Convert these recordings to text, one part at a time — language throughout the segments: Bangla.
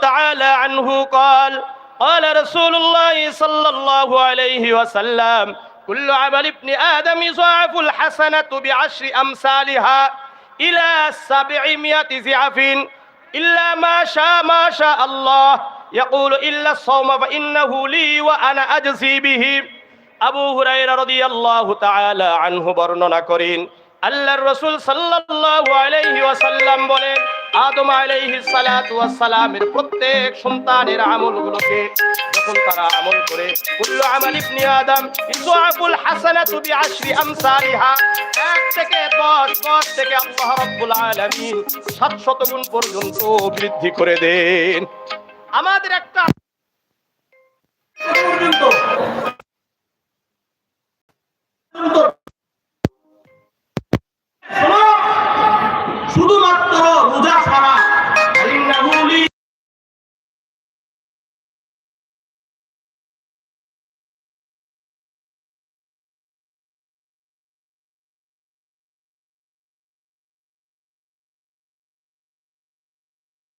تعالى عنه قال قال رسول الله صلى الله عليه وسلم كل عمل ابن آدم يضاعف الحسنة بعشر أمثالها إلى سبعمائة ضعف إلا ما شاء ما شاء الله يقول إلا الصوم فإنه لي وأنا أجزي به আবু হুরাইরা রাদিয়াল্লাহু তাআলা আনহু বর্ণনা করেন আল্লাহর রাসূল সাল্লাল্লাহু আলাইহি ওয়াসাল্লাম বলেন আদম আলাইহিস সালাতু ওয়াস সালামের প্রত্যেক সন্তানের আমলগুলোকে যখন তারা আমল করে, কুল্লু আমাল ইবনি আদম ইসআবুল হাসানাতু বিআশরি আমসালিহা, এক থেকে 10 10 থেকে আল্লাহ রাব্বুল আলামিন 700 গুণ পর্যন্ত বৃদ্ধি করে দেন। আমাদের একটা পর্যন্ত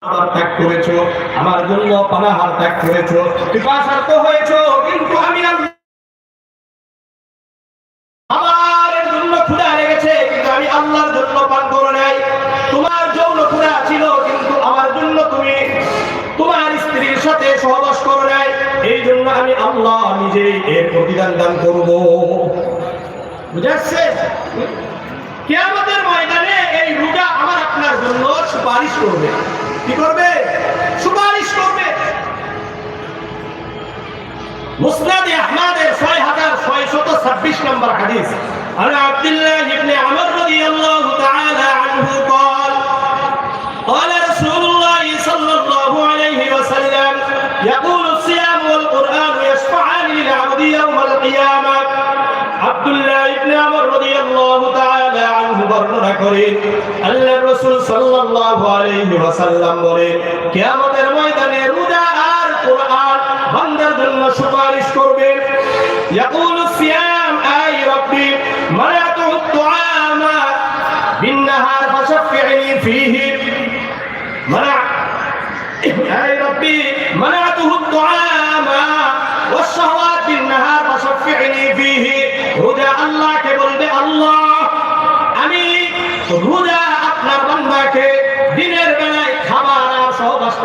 খাবার ত্যাগ করেছ, আমার জন্য পানাহার ত্যাগ করেছ পিপাসার্থ হয়েছো, কিন্তু আমি আমার জন্য কিন্তু আমি আল্লাহর জন্য পান নাই। তোমার যৌন ছিল, কিন্তু আমার জন্য তুমি তোমার স্ত্রীর সাথে সহবাস করো নাই। এই জন্য আমি আল্লাহ নিজেই এর প্রতিদান দান করব। বুঝাচ্ছে কেয়ামতের ময়দানে এই রোজা আমার আপনার জন্য সুপারিশ করবে। কি করবে সুপারিশ করবে মুসনাদ আহমদের ছয় হাজার ছয়শত ছাব্বিশ নম্বর হাদিস عن عبد الله بن عمر رضي الله تعالى عنه قال قال رسول الله صلى الله عليه وسلم يقول الصيام والقرآن يشفعان للعبد يوم القيامة عبد الله بن عمر رضي الله تعالى عنه বর্ণনা করেন আল্লাহর রাসূল সাল্লাল্লাহু আলাইহি ওয়াসাল্লাম বলেন কিয়ামতের ময়দানে রোজা আর কোরআন বান্দার জন্য সুপারিশ করবেন يقول الصيام اي ربي منعت الطعام بالنهار فشفعني فيه منع اي ربي منعته الطعام والشهوات بالنهار فشفعني فيه রোজা আল্লাহকে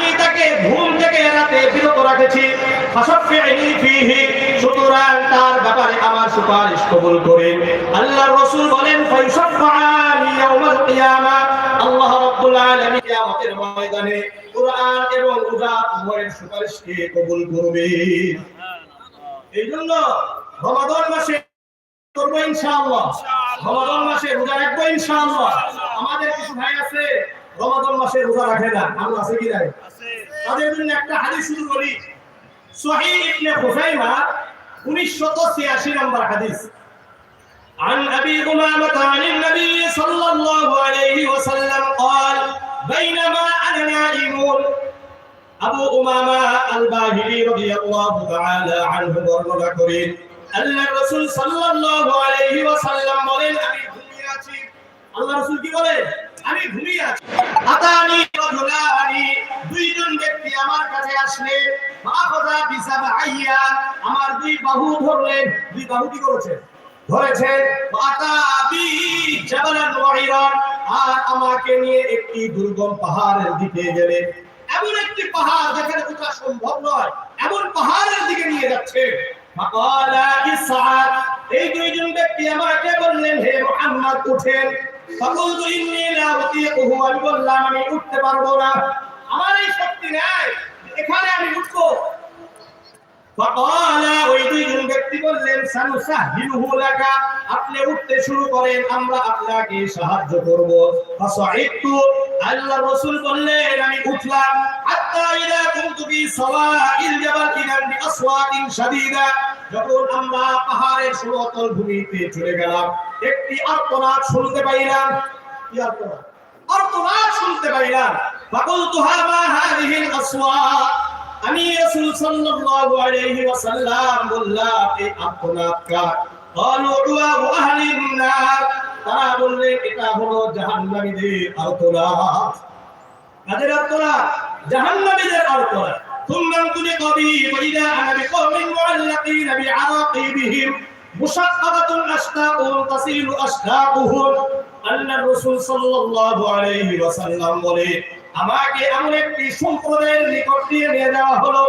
আমি তাকে ঘুম থেকে রাতে বিরত রাখেছি। তার ব্যাপারে আমার সুপারিশ কবুল করেন আল্লাহর রাসূল বলেন আল্লাহ আমাদের কিছু ভাই আছে, রমাদান মাসে রোজা রাখে না। আমরা আছে কি নাই? তাদের জন্য একটা হাদিস শুরু করি সহিহ ইবনে খুজাইমা 1986 নম্বর হাদিস عن ابي امامه عن النبي صلى الله عليه وسلم قال بينما انا نائم আবু উমামা আল বাহিলি রাদিয়াল্লাহু তাআলা আনহু বর্ণনা করেন আল্লাহর রাসূল সাল্লাল্লাহু আলাইহি ওয়াসাল্লাম বলেন আমি ঘুমিয়ে আছি আল্লাহ রাসূল কি বলেন আমি ঘুমিয়ে আছি। দুইজন ব্যক্তি আমার কাছে মাখাযা বিসাবাইয়া আমার দুই বাহু দুই বাহু কি করেছে? আতাবি জাবালান আর আমাকে নিয়ে একটি দুর্গম পাহাড়ের দিকে গেলেন এমন একটি পাহাড় যেখানে ওঠা সম্ভব নয়, এমন পাহাড়ের দিকে নিয়ে যাচ্ছে। এই দুইজন ব্যক্তি আমাকে বললেন, হে মুহাম্মদ, উঠেন। ইন্নী লা আমি বললাম, আমি উঠতে পারব না। আমার এই শক্তি নাই, এখানে আমি উঠবো। ফাকালা, ওই দুইজন ব্যক্তি বললেন লাকা, আপনি উঠতে শুরু করেন, আমরা আপনাকে সাহায্য করব। ফাসাইতু আল্লাহ রাসূল বললেন, আমি উঠলাম। হাত্তা ইদা কুনতু বি সাওয়াইল জাবাল ইদান বি আসওয়াতিন শাদীদা। যখন আমরা পাহাড়ের সমতল ভূমিতে চলে গেলাম একটি আর্তনাদ শুনতে পাইলাম কি আর্তনাদ আর্তনাদ শুনতে পাইলাম ফাকুলতু হা মা হাদিহিল আসওয়াত আমি সাল্লাল্লাহু আলাইহি ওয়াসাল্লাম বললাম এই আত্মনাদ কার قالوا دعاء اهل النار তারা বললেন এটা হলো জাহান্নামীদের আত্মনাদ কাদের আত্মনাদ জাহান্নামীদের আত্মনাদ ثم انطلق بي فإذا أنا بقوم معلقين بعراقيبهم مشققة أشتاقهم تصيل أشتاقهم আল্লাহ রাসূল সাল্লাল্লাহু আলাইহি ওয়াসাল্লাম বলে আমাকে এমন একটি সম্প্রদায়ের নিকট দিয়ে নিয়ে যাওয়া হলো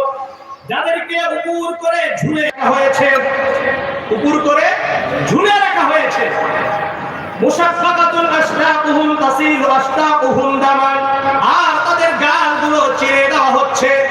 যাদেরকে উপর করে ঝুলে রাখা হয়েছে উপর করে ঝুলে রাখা হয়েছে মুসাফফাকাতুল আশরাকুহুম তাসিলু আশতাকুহুম দামান আর তাদের গালগুলো চিরে দেওয়া হচ্ছে এই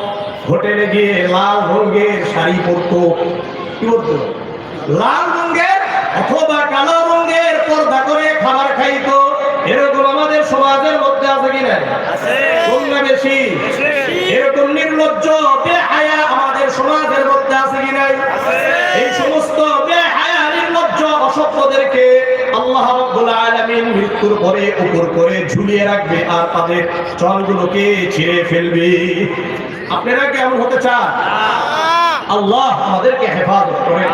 হোটেলে গিয়ে লাল রঙের শাড়ি পরতো। কি বলতো? লাল রঙের অথবা কালো রঙের পর্দা করে খাবার খাইতো। এরকম আমাদের সমাজের মধ্যে আছে কিনা কোনটা বেশি? এরকম নির্লজ্জ বেহায়া আমাদের সমাজের মধ্যে আছে কিনা এই সমস্ত বেহায়া অসভ্যদেরকে আল্লাহ রাব্বুল আলামিন মৃত্যুর পরে উপর করে ঝুলিয়ে রাখবে আর তাদের চলগুলোকে ছিঁড়ে ফেলবে আপনারা কেমন হতে চান আল্লাহ আমাদেরকে হেফাজত করেন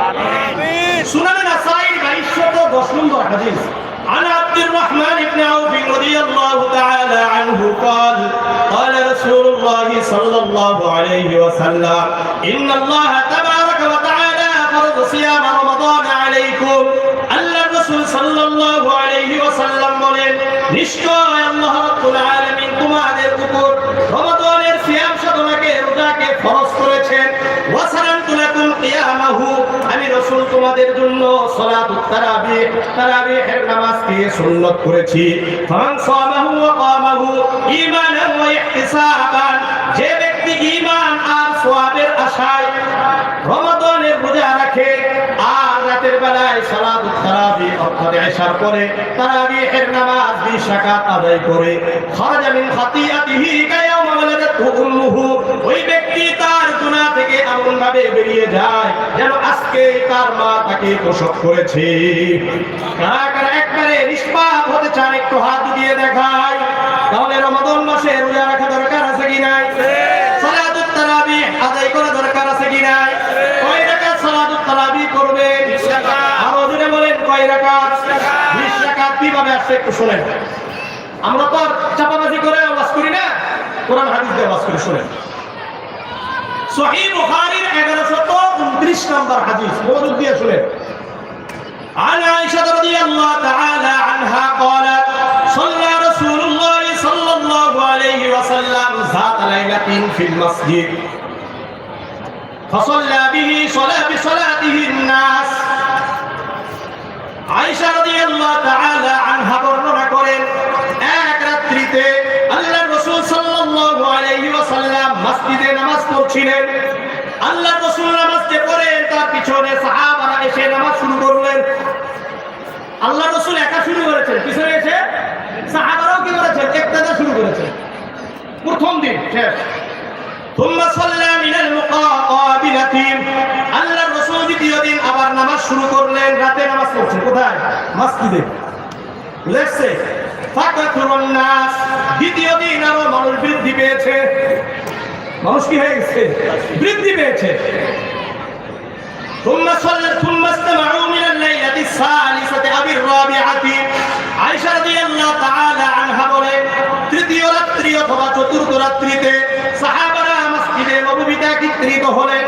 সুনান নাসাই 2210 নম্বর হাদিস عن عبد الرحمن بن عوف رضي الله تعالى عنه قال قال رسول الله صلى الله عليه وسلم إن الله تبارك وتعالى فرض صيام رمضان عليكم আল্লাহ রাসূল সাল্লাল্লাহু আলাইহি ওয়াসাল্লাম বলেন, নিশ্চয় আল্লাহ রাব্বুল আলামিন তোমাদের উপর রমাদানের সিয়াম সাধনাকে, রোজাকে ফরজ করেছেন। ওয়াসারানতু লাকুম কিয়ামাহু। আমি রাসূল তোমাদের জন্য সালাতুত তারাবিহ, তারাবিহের নামাজকে সুন্নাত করেছি। ফামান সামাহু ওয়া কামাহু ঈমানান ওয়া ইহতিসাবান। যে ব্যক্তি ঈমান আর সওয়াবের আশায় রমাদানের রোজা রাখে ওই ব্যক্তি তার গুনাহ থেকে এমন ভাবে বেরিয়ে যায় যেন আজকে তার মা তাকে প্রসব করেছে। কারা কারা একবারে নিষ্পাপ হতে চান, একটু হাত দিয়ে দেখায় তাহলে রমাদান মাসে রোজা রাখা কয় রাকাত 20 রাকাত কিভাবে আসছে একটু শুনেন আমরা তো আর চাপাবাজি করে ওয়াজ করি না কোরআন হাদিস দিয়ে ওয়াজ করে শুনেন সহিহ বুখারীর 1129 নম্বর হাদিস মনোযোগ দিয়ে শুনেন عن عائشة رضي الله تعالى عنها قالت صلى رسول الله صلى الله عليه وسلم ذات ليلة في المسجد فصلى به صلاة بصلاته الناس আয়েশা রাদিয়াল্লাহু তাআলা আনহা বর্ণনা করেন এক রাত্রিতে আল্লাহর রাসূল সাল্লাল্লাহু আলাইহি ওয়াসাল্লাম মসজিদে নামাজ পড়ছিলেন আল্লাহর রাসূল নামাজ যে পড়েন তার পিছনে সাহাবারা এসে নামাজ শুরু করলেন আল্লাহর রাসূল একা শুরু করেছেন পিছনে এসে সাহাবারাও কি করেছেন একটাদা শুরু করেছেন প্রথম দিন শেষ ثم صلى من المقابلة আল্লাহর রাসূল দ্বিতীয় দিন আবার নামাজ শুরু করলেন রাতে নামাজ পড়ছেন কোথায় মসজিদে বুঝেছে ফাকাতুরুন নাস দ্বিতীয় দিন আরো মানুষ বৃদ্ধি পেয়েছে মানুষ কি হয়ে গেছে বৃদ্ধি পেয়েছে ثم صلى ثم استمعوا من الليلة الثالثة أو الرابعة عائشة رضي الله تعالى عنها বলেন তৃতীয় রাত্রি অথবা চতুর্থ রাত্রিতে সাহাবারা মসজিদে নববীতে একত্রিত হলেন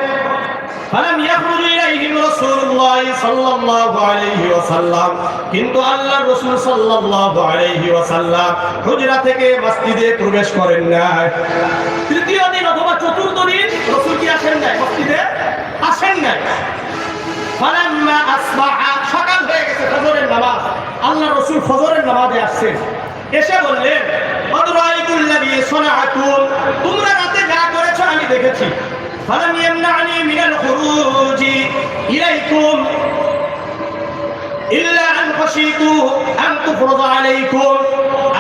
فلم يخرج إليهم رسول الله صلى الله عليه وسلم কিন্তু আল্লাহর রাসূল সাল্লাল্লাহু আলাইহি ওয়াসাল্লাম হুজরা থেকে মসজিদে প্রবেশ করেন নাই তৃতীয় দিন অথবা চতুর্থ দিন রাসূল কি আসেন নাই মসজিদে আসেন নাই ফালাম্মা আসবাহা সকাল হয়ে গেছে ফজরের নামাজ আল্লাহ রাসূল ফজরের নামাজে আসছেন এসে বললেন অদরাইতুল্লাযী সনাআতুম তোমরা রাতে যা করেছো আমি দেখেছি فلم يمنعني من الخروج إليكم إلا أن خشيت أن تفرض عليكم.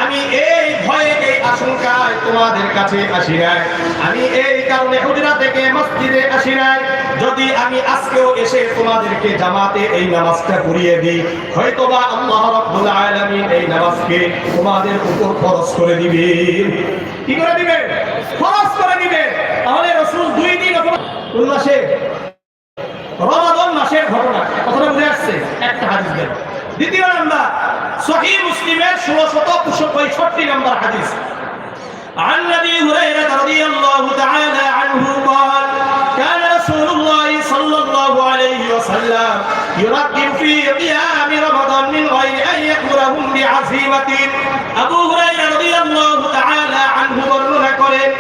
আমি এই ভয়ে এই আশঙ্কায় তোমাদের কাছে আসি নাই। আমি এই কারণে হুজরা থেকে মসজিদে আসি নাই। যদি আমি আজকেও এসে তোমাদেরকে জামাতে এই নামাজটা পড়িয়ে দিই, হয়তোবা আল্লাহ রাব্বুল আলামিন এই নামাজকে তোমাদের উপর ফরজ করে দিবেন। কি করে দিবেন? ফরজ কোন মাসে রমাদান মাসের ঘটনা কথাটা বুঝে আসছে একটা হাদিস দেন দ্বিতীয় নাম্বার সহিহ মুসলিমের ষোলশত পঁয়ষট্টি নম্বর হাদিস عن ابي هريره رضي الله تعالى عنه قال كان رسول الله صلى الله عليه وسلم يركب في قيام رمضان من غير ان يامرهم بعزيمه ابو هريره رضي الله تعالى عنه বর্ণনা করেন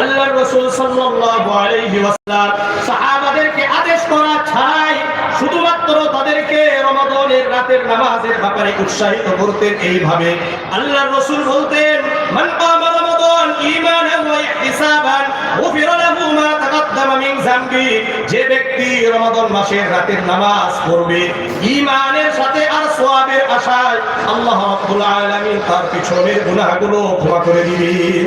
আল্লাহর রাসূল সাল্লাল্লাহু আলাইহি ওয়াসাল্লাম সাহাবাদেরকে আদেশ করা ছাড়াই শুধুমাত্র তাদেরকে রমাদানের রাতের নামাজের ব্যাপারে উৎসাহিত করতেন এইভাবে। বলতেন, মান কামা রমাদান ঈমানান ওয়া ইহতিসাবান লাহু মা মিন যামবি। যে ব্যক্তি রমাদান মাসের রাতের নামাজ পড়বে, ঈমানের সাথে আর সওয়াবের আশায় আল্লাহ রাব্বুল আলামিন তার পিছনের গুনাহগুলো ক্ষমা করে দিবেন।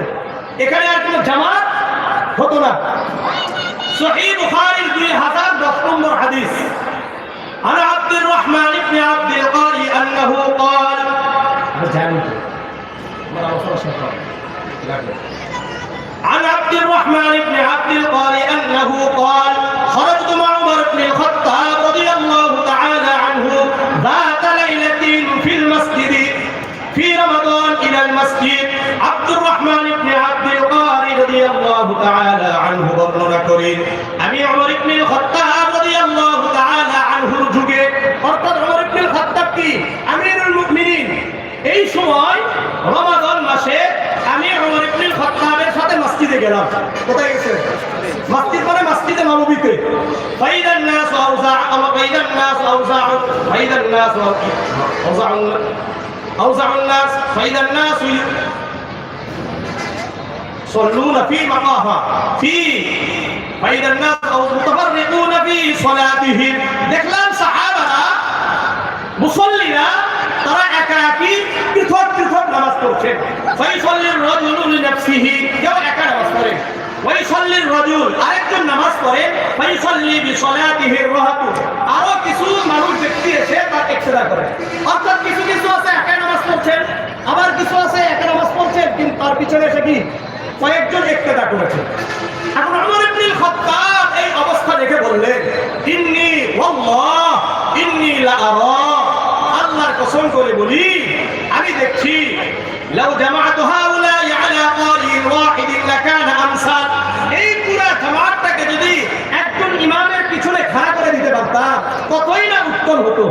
এখানে আর কোনো জামাত হতো না সহিহ বুখারীর 2010 নম্বর হাদিস عن عبد الرحمن بن عبد القاري أنه قال عن عبد الرحمن بن عبد القاري أنه قال خرجت مع الله تعالى عنه বর্ণনা করেন আমি ওমর ইবনে খাত্তাব রাদিয়াল্লাহু তাআলা আনহুর যুগে অর্থাৎ ওমর ইবনে খাত্তাব কি আমিরুল মুমিনিন এই সময় রমাদান মাসে আমি ওমর ইবনে খাত্তাবের সাথে মসজিদে গেলাম কোথায় গেছে মসজিদ মানে মসজিদে নববীতে ফাইদান নাস আউজা আও ফাইদান নাস আউজা ফাইদান নাস আউজা أوزع الناس فإذا الناس يصلون في مقاها في فإذا الناس أو متفرقون في صلاتهم দেখলাম সাহাবারা মুসল্লিরা তারা একাকী পৃথক পৃথক নামাজ পড়ছেন ফাইসাল্লির রাজুলু লিনাফসিহি কেউ একা নামাজ পড়ে ওয়াইসাল্লির রাজুল আরেকজন নামাজ পড়ে ফাইসাল্লি বিসলাতিহি রাহাতু আরো কিছু মানুষ ব্যক্তি এসে তার ইক্তেদা করে অর্থাৎ কিছু কিছু আছে একা নামাজ পড়ছেন আবার কিছু আছে একা নামাজ পড়ছেন কিন্তু তার পিছনে এসে কি কয়েকজন ইক্তেদা করেছে। এখন ওমর ইবনে খাত্তাব এই অবস্থা দেখে বললেন, ইন্নী ওয়াল্লাহ, ইন্নী লা আরা। আল্লাহর কসম করে বলি, আমি দেখছি, লাউ জামাআতু হাউলাই আলা ক্বারিন ওয়াহিদিন লাকানা আমসাল এই পুরো জামাতটাকে যদি একজন ইমামের পিছনে খাড়া করে দিতে পারতাম, কতই না উত্তম হতো।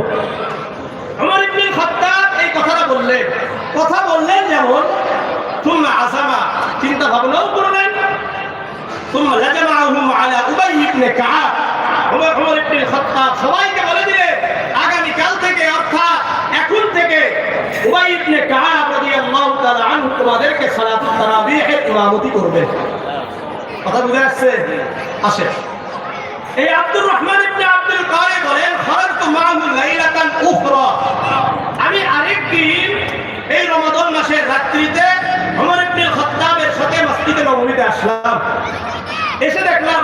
ওমর ইবনে খাত্তাব এই কথাটা বললেন। কথা বললেন যেমন তোমরা আসামা চিন্তা ভাবনাও করো নাই তোমরা রাজামাহুম আলা উবাই ইবনে কাআব ওমর ওমর ইবনে খাত্তাব সবাইকে বলে দিলে আগামী কাল থেকে অর্থাৎ এখন থেকে উবাই ইবনে কাআব রাদিয়াল্লাহু তাআলা আনহু তোমাদেরকে সালাতুত তারাবিহে ইমামতি করবে। কথা বুঝে আসছে? আসে। এই আব্দুর রহমান ইবনে আব্দুল কারে বলেন, খরাজতু মাহু লাইলাতান উখরা। আমি আরেকদিন এই রমাদান মাসের রাত্রিতে আসলাম এসে দেখলাম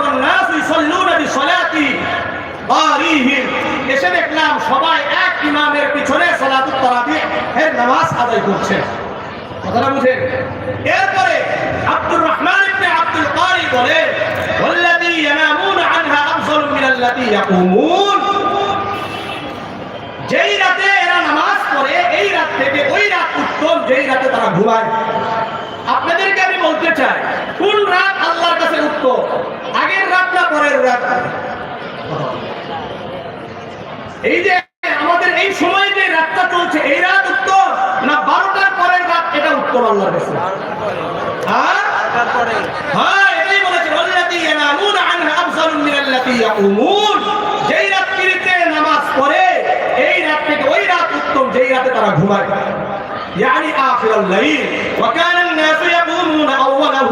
এসে দেখলাম সবাই এক ইমামের পিছনে এর নামাজ আদায় করছে। কথাটা বুঝেন? এরপরে আব্দুর রহমান আব্দুল কারি বলে যেই রাতে এরা নামাজ পড়ে, এই রাত থেকে ওই রাত উত্তম যেই রাতে তারা ঘুমায় আপনাদেরকে আমি বলতে চাই কোন রাত আল্লাহর কাছে উত্তম আগের রাত না পরের রাত এই যে আমাদের এই সময় যে রাতটা চলছে এই রাত উত্তর না বারোটার পরের রাত এটা উত্তর আল্লাহর কাছে হ্যাঁ তারপরে হ্যাঁ এটাই বলেছে ওয়াল্লাতী ইয়ানামুনা আনহা আফযালু মিনাল্লাতী ইয়াকুমুন যেই রাত্রিতে নামাজ পড়ে এই রাত থেকে ওই রাত উত্তম যেই রাতে তারা ঘুমায় يعني آخر الليل وكان الناس يقومون أوله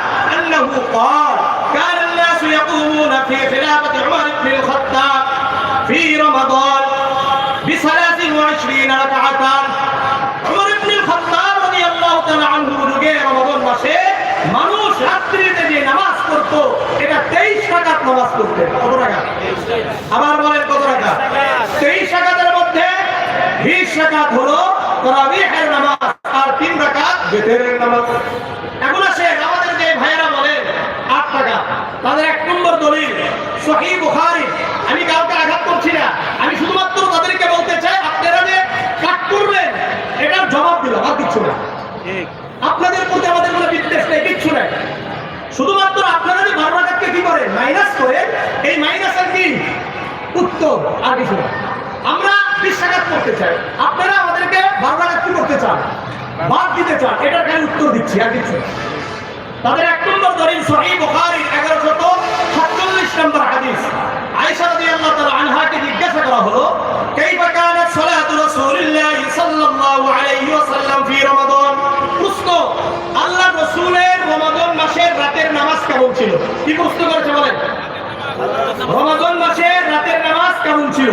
أنه قال كان الناس يقومون في خلافة عمر بن الخطاب في رمضان بثلاث وعشرين ركعة عمر بن الخطاب رضي الله تعالى عنه যুগে রমাদান মাসে মানুষ রাত্রিতে যে নামাজ পড়তো এটা তেইশ রাকাত নামাজ পড়তে কত টাকা আবার বলেন কত টাকা তেইশ রাকাতের মধ্যে বিশ রাকাত হলো তারাবিহের নামাজ আর তিন রাকাত বেতের নামাজ এখন তাদের এক নম্বর দলিল সহি বুখারী। আমি কাউকে আঘাত করছি না। আমি শুধুমাত্র তাদেরকে বলতে চাই আপনারা যে কাট করবেন এটার জবাব দিল আর কিচ্ছু না। আপনাদের প্রতি আমাদের কোনো বিদ্বেষ নেই কিচ্ছু নেই। শুধুমাত্র আপনারা যে বারো টাকাকে কি করেন? মাইনাস করে এই মাইনাসের কি উত্তর আর কিছু না। আমরা বিশ টাকা করতে চাই। আপনারা আমাদেরকে বারো টাকা কি করতে চান? বাদ দিতে চান। এটার খালি উত্তর দিচ্ছি আর কিছু না। তাদের এক নম্বর দলিল সহি বুখারী 1147 নম্বর হাদিস। আনহাকে জিজ্ঞাসা করা হলো সাল্লাল্লাহু আলাইহি ওয়াসাল্লাম ফি রমাদান? প্রশ্ন, আল্লাহ রাসূলের রমাদান মাসের রাতের নামাজ কেমন ছিল? কি প্রশ্ন করেছে বলেন? রমাদান মাসের রাতের নামাজ কেমন ছিল?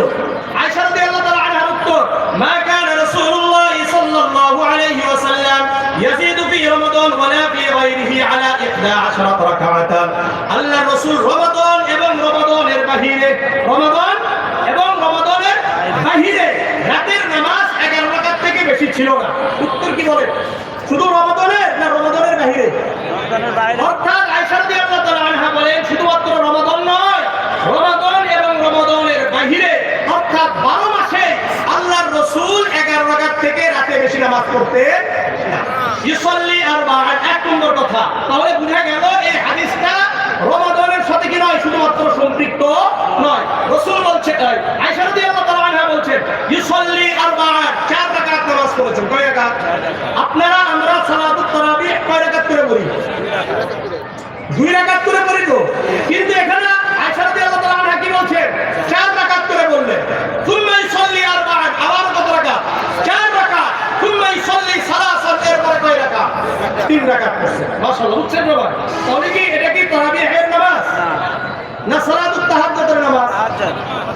আয়েশা রাদিয়াল্লাহু তাআলা উত্তর, মা কানা রাসূলুল্লাহ সাল্লাল্লাহু আলাইহি ওয়াসাল্লাম ইয়াজিদু ফি রমাদান ওয়ালা ফি গায়রিহি আলা 11 রাকাতান আল্লাহ রাসূল রমাদান এবং রমাদানের বাহিরে, রমাদান এবং রমাদানের বাহিরে রাতের নামাজ 11 রাকাত থেকে বেশি ছিল না। উত্তর কি বলে? শুধু রমাদানের না রমাদানের বাহিরে? অর্থাৎ আয়েশা রাদিয়াল্লাহু তাআলা আনহা বলেন, শুধুমাত্র রমাদান নয়, রমাদান এবং রমাদানের বাহিরে, অর্থাৎ 12 মাসে আল্লাহর রাসূল 11 রাকাত থেকে রাতে বেশি নামাজ পড়তে ইসল্লি আর এক কথা। তাহলে বোঝা গেল এই হাদিসটা রমাদানের সাথে কি নয়, শুধুমাত্র সম্পৃক্ত নয়। রাসূল বলছে ইসল্লি আর চার নামাজ কয় আপনারা, আমরা সালাতুত তারাবিহ কয় রাকাত করে পড়ি? দুই রাকাত করে পড়ি তো? কিন্তু এখানে আয়েশা রাদিয়াল্লাহু তাআলা আনহা কি বলছেন চার রাকাত করে বললেন সুম্মা ইসল্লি আর আবার কত রাকাত চার রাকাত সুম্মা ইসল্লি সালাসান এরপরে কয় রাকাত তিন রাকাত পড়ছে মাশাআল্লাহ উচ্চের নামাজ অনেকে এটা কি তারাবিহের নামাজ? না সালাতুত তাহাজ্জুদের নামাজ? আচ্ছা।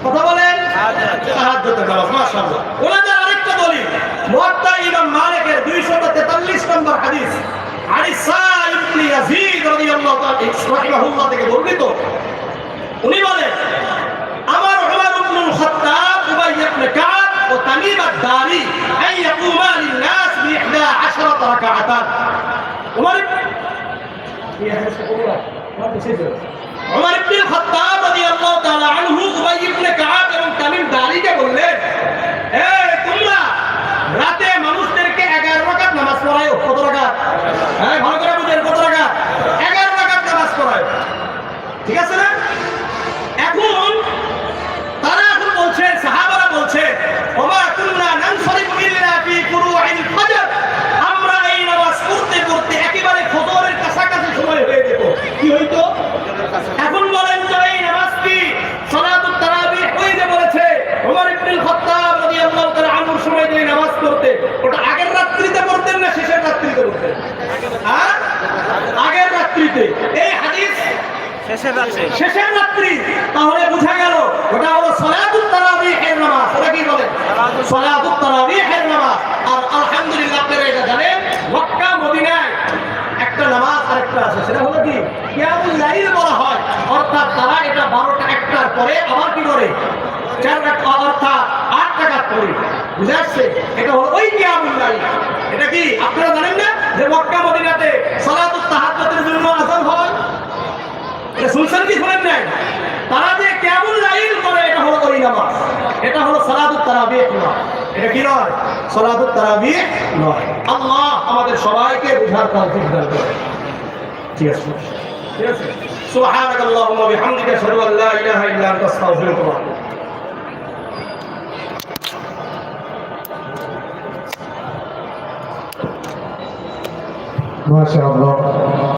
কথা বলেন? আচ্ছা। তাহাজ্জুদের নামাজ মাশাআল্লাহ। ওনাদের আরেকটা বলি মুয়াত্তা ইমাম মালিকের 243 নম্বর হাদিস। থেকে বর্ণিত। উনি বলেন আমার ওমর ইবনুল খাত্তাব উবাই ইবনে কাব ও তামিম আদ-দারি বি 11 রাকাতান উমর উমর ইবনে খাত্তাব রাদিয়াল্লাহু তাআলা আনহু উবাই ইবনে দারিকে বললেন এ তোমরা রাতে মানুষদেরকে 11 রাকাত নামাজ পড়ায়ো কত রাকাত হ্যাঁ ভালো করে বুঝেন কত রাকাত 11 রাকাত নামাজ পড়ায় ঠিক আছে না এখন তারা এখন বলছে সাহাবারা বলছে ওমা কুল্লা নানসারিফু ইল্লা ফি কুরুইল ফজর আমরা এই নামাজ পড়তে পড়তে একেবারে ফজরের কাছাকাছি সময় হয়ে যেত কি হইতো এখন বলেন তো এই নামাজটি সালাতুত তারাবিহ হইতে বলেছে ওমর ইবনে খাত্তাব রাদিয়াল্লাহু তাআলা আনহুর সময় যে নামাজ পড়তে ওটা আগের রাত্রিতে পড়তেন না শেষের রাত্রিতে পড়তেন হ্যাঁ আগের রাত্রিতে এই হাদিস শেষের রাত্রে। শেষের রাত্রি। তাহলে বোঝা গেল ওটা হলো সলাতুত তারাবিহের নামাজ। ওটা কি বলে? সলাতুত তারাবিহের নামাজ। আর আলহামদুলিল্লাহ আপনারা এটা জানেন মক্কা মদিনায় একটা নামাজ আরেকটা আছে। সেটা হলো কি? কিয়ামুল লাইল বলা হয়। অর্থাৎ তারা এটা বারোটা একটার পরে আবার কি করে? চার রাকাত অর্থাৎ আট টাকাত করে বুঝে আসছে এটা হলো ওই কিয়ামুল লাইল। এটা কি? আপনারা জানেন না যে মক্কা মদিনাতে সালাতুত তাহাজ্জুদের জন্য আযান হয়? শুনছেন কি শুনেন নাই? তারা যে কেমন লাইল করে, এটা হলো ওই নামাজ। এটা হলো সালাদুত তারাবিহ নয়। এটা কি নয়? সালাদুত তারাবিহ নয়। আল্লাহ আমাদের সবাইকে বুঝার তৌফিক দান করে ঠিক আছে? ঠিক আছে? সুবহানাক আল্লাহুম্মা বিহামদিকা আশহাদু আল লা ইলাহা ইল্লা আনতা, আস্তাগফিরুকা ওয়া আতুবু। মাশাআল্লাহ।